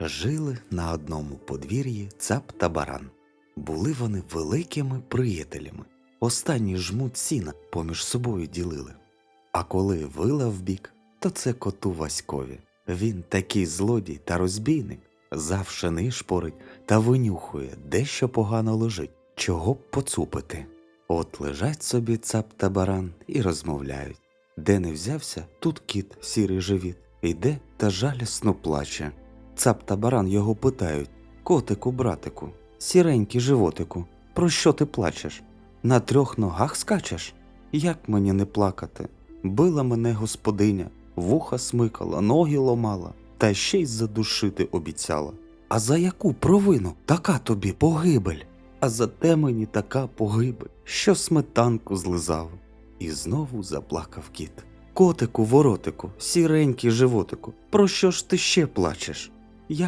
Жили на одному подвір'ї цап та баран. Були вони великими приятелями. Останні жмут сіна поміж собою ділили. А коли вила вбік, то це коту Васькові. Він такий злодій та розбійник, завше нишпорить та винюхує, де що погано лежить, чого б поцупити. От лежать собі цап та баран і розмовляють. Де не взявся, тут кіт, сірий живіт, іде та жалісно плаче. Цап та баран його питають Котику, братику, сіренький животику, про що ти плачеш? На трьох ногах скачеш? Як мені не плакати? Била мене господиня, вуха смикала, ноги ломала, та ще й задушити обіцяла. А за яку провину така тобі погибель? А за те мені така погибель, що сметанку злизав. І знову заплакав кіт. Котику, воротику, сіренький животику, про що ж ти ще плачеш?